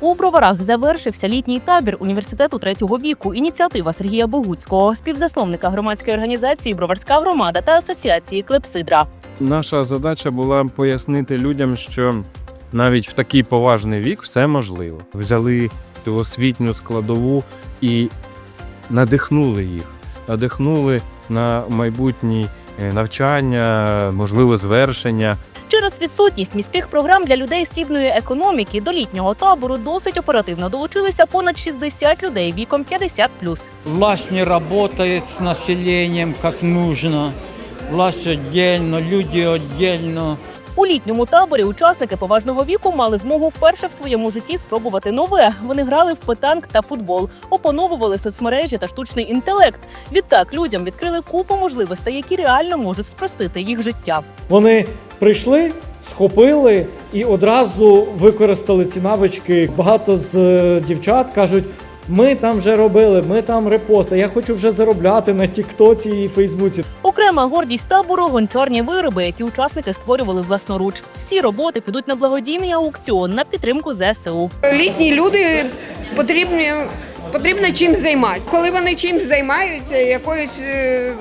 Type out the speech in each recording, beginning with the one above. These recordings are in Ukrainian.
У броварах завершився літній табір університету третього віку. Ініціатива Сергія Богуцького, співзасновника громадської організації Броварська громада та асоціації Клепсидра. Наша задача була пояснити людям, що навіть в такий поважний вік все можливо. Взяли ту освітню складову і надихнули їх, надихнули на майбутні е, навчання, можливе звершення. Через відсутність міських програм для людей срібної економіки до літнього табору досить оперативно долучилися понад 60 людей віком 50+. Власть не работает з населенням як нужно. Власть отдельно, люди отдельно. У літньому таборі учасники поважного віку мали змогу вперше в своєму житті спробувати нове. Вони грали в питанк та футбол, опановували соцмережі та штучний інтелект. Відтак людям відкрили купу можливостей, які реально можуть спростити їх життя. Вони прийшли, схопили і одразу використали ці навички. Багато з е, дівчат кажуть. Ми там вже робили, ми там репости. Я хочу вже заробляти на Тіктоці і Фейсбуці. Окрема гордість табору гончарні вироби, які учасники створювали власноруч. Всі роботи підуть на благодійний аукціон на підтримку ЗСУ. Літні люди потрібні, потрібно чим займати. Коли вони чимсь займаються, якоюсь е,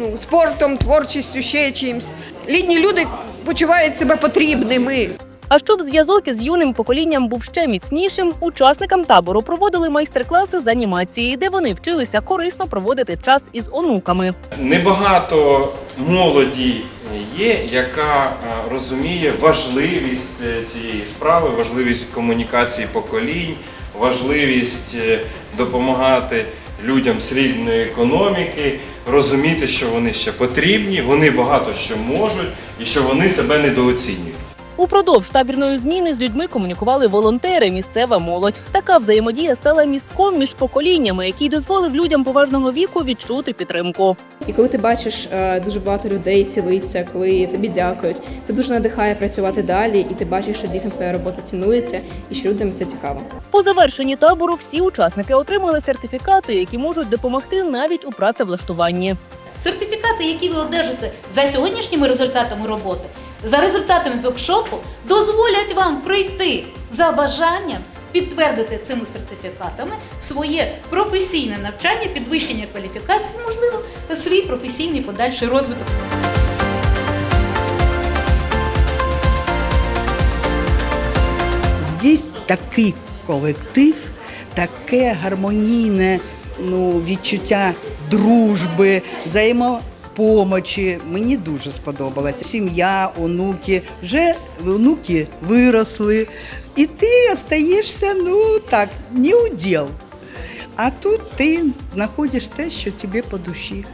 ну, спортом, творчістю, ще чимсь. Літні люди почувають себе потрібними. А щоб зв'язок із юним поколінням був ще міцнішим, учасникам табору проводили майстер-класи з анімації, де вони вчилися корисно проводити час із онуками. Небагато молоді є, яка е, розуміє важливість е, цієї справи, важливість комунікації поколінь, важливість е, допомагати людям срібної економіки, розуміти, що вони ще потрібні, вони багато що можуть і що вони себе недооцінюють. Упродовж табірної зміни з людьми комунікували волонтери, місцева молодь. Така взаємодія стала містком між поколіннями, який дозволив людям поважного віку відчути підтримку. І коли ти бачиш е, дуже багато людей цілиться, коли тобі дякують, це дуже надихає працювати далі, і ти бачиш, що дійсно твоя робота цінується і що людям це цікаво. По завершенні табору всі учасники отримали сертифікати, які можуть допомогти навіть у працевлаштуванні. Сертифікати, які ви одержите за сьогоднішніми результатами роботи, за результатами воркшопу, дозволять вам прийти за бажанням підтвердити цими сертифікатами своє професійне навчання, підвищення кваліфікації, можливо, свій професійний подальший розвиток. Здесь такий колектив, таке гармонійне ну, відчуття дружби, взаємопомочі. Мені дуже сподобалося. Сім'я, онуки, вже онуки виросли, і ти остаєшся, ну так, не уділ. А тут ти знаходиш те, що тобі по душі.